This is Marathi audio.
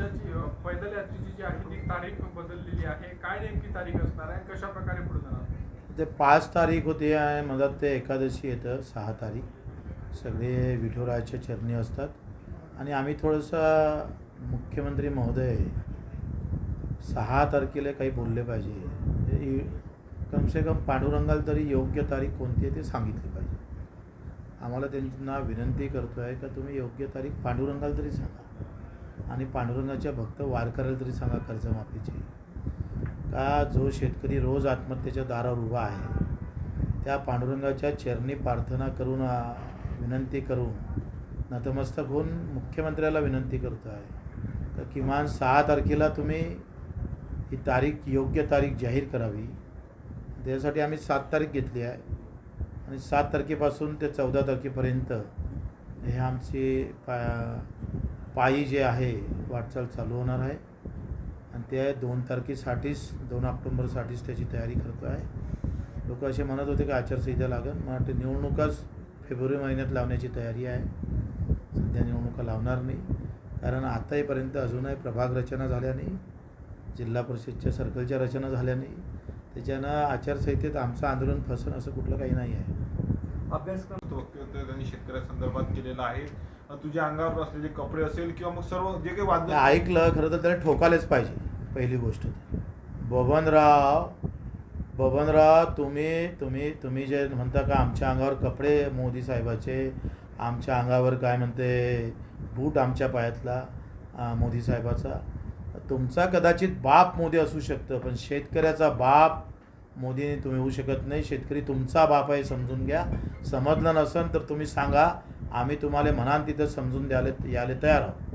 मोर्चाची पैदल यात्रेची जी आहे ती तारीख बदललेली आहे. काय नेमकी तारीख असणार आहे कशा प्रकारे पुढे जाणार ते पाच तारीख होती आणि मधात ते एकादशी येतं सहा तारीख. सगळे विठुरायाच्या चरणी असतात. आणि आम्ही थोडंसं मुख्यमंत्री महोदय सहा तारखेला काही बोलले पाहिजे. म्हणजे कमसे कम पांडुरंगाला तरी योग्य तारीख कोणती आहे ते सांगितली पाहिजे. आम्हाला त्यांना विनंती करतो आहे का तुम्ही योग्य तारीख पांडुरंगाला तरी सांगा. आणि पांडुरंगाच्या भक्त वारकऱ्याला तरी सांगा कर्जमाफीची. का जो शेतकरी रोज आत्महत्येच्या दारावर उभा आहे त्या पांडुरंगाच्या चरणी प्रार्थना करून विनंती करून नतमस्तक होऊन मुख्यमंत्र्याला विनंती करतो आहे तर किमान सहा तारखेला तुम्ही ही तारीख योग्य तारीख जाहीर करावी. त्यासाठी आम्ही सात तारीख घेतली आहे. आणि सात तारखेपासून ते चौदा तारखेपर्यंत हे आमची पा पायी जे आहे वाटचाल चालू होणार आहे. आणि ते दोन तारखेसाठीच दोन ऑक्टोंबरसाठीच त्याची तयारी करतो आहे. लोक असे म्हणत होते की आचारसंहिता लागेल. मला वाटतं निवडणुकाच फेब्रुवारी महिन्यात लावण्याची तयारी आहे. सध्या निवडणुका लावणार नाही. कारण आताहीपर्यंत अजूनही प्रभाग रचना झाल्या नाही जिल्हा परिषदच्या सर्कलच्या रचना झाल्या नाही त्याच्यानं आचारसंहितेत आमचं आंदोलन फसन असं कुठलं काही नाही आहे. अभ्यासक्रम शेतकऱ्यासंदर्भात केलेलं आहे. तुझ्या अंगावर असलेले कपडे असेल किंवा मग सर्व जे काही वाद वाद्य ऐकलं खरं तर त्याला ठोकायलाच पाहिजे पहिली गोष्ट बबनराव बबनराव तुम्ही तुम्ही तुम्ही जे म्हणता का आमच्या अंगावर कपडे मोदी साहेबाचे आमच्या अंगावर काय म्हणते बूट आमच्या पायातला मोदी साहेबाचा तुमचा कदाचित बाप मोदी असू शकतं पण शेतकऱ्याचा बाप मोदीने तुम्ही होऊ शकत नाही शेतकरी तुमचा बाप आहे समजून घ्या. समजलं नसेल तर तुम्ही सांगा आम्ही तुम्हाला म्हणाल तिथं समजून द्यायला यायला तयार आहोत.